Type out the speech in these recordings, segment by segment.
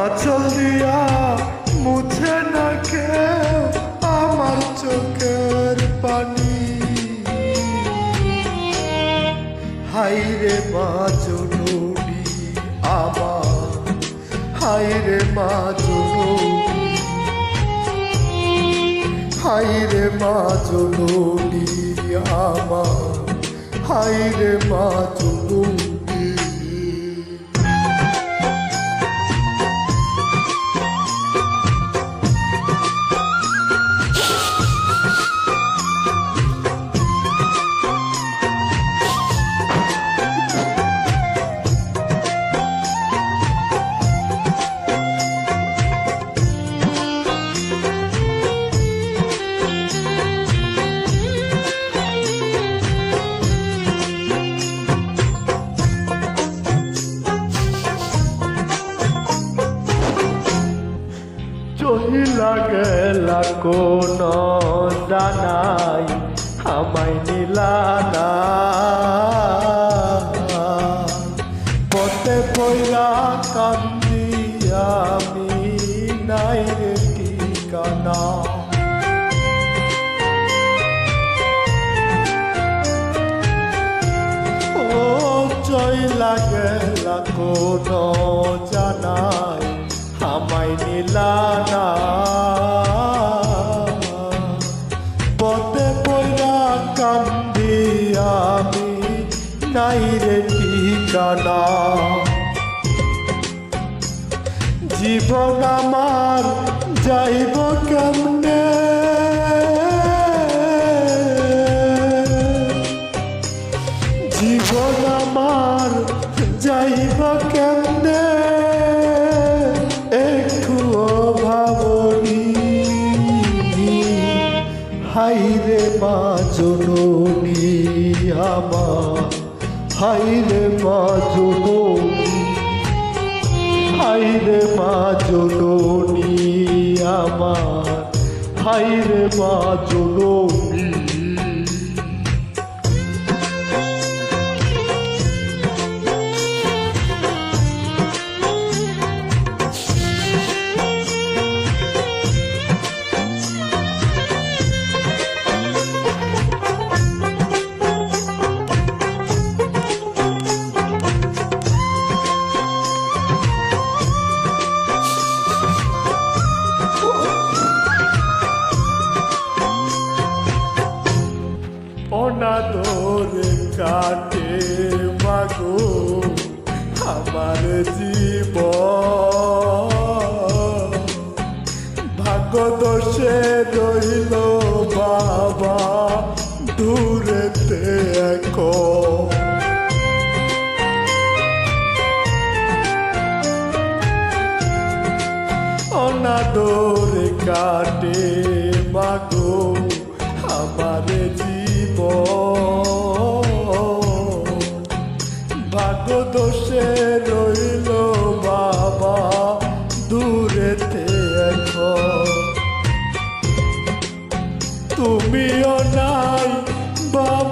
আচল দিয়া মুছে না কেউ আমার চোখের পানি। হাইরে মা জননী আমার হাইরে মা জননী। হাইরে মা জননী আমার হাইরে মা জননী। কোন জানাই, আমায় নিলানা পথে পয়লা কান্দি আমি, নাই রে ঠিকানা। ও চইলা গেলা কোন রে ঠিকানা। জীবন আমার যাইব কেমনে? জীবন আমার যাইব কেমনে? একটু ভাবনি হাইরে মা জননী আমার। হাইরে জননী হাইরে মা জননী আমার হাইরে মা জননী কাটে মাগো, আমার জীব ভাগ্য দোষে রইল বাবা, দূরেতে এখন অনাদরে কাটে মাগো, আমার জীব দোষে রইল বাবা দূরেতে এখন। তুমিও নাই বাবাও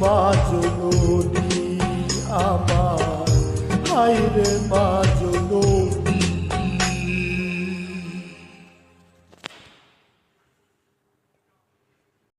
বাঁচো আমার হাইরে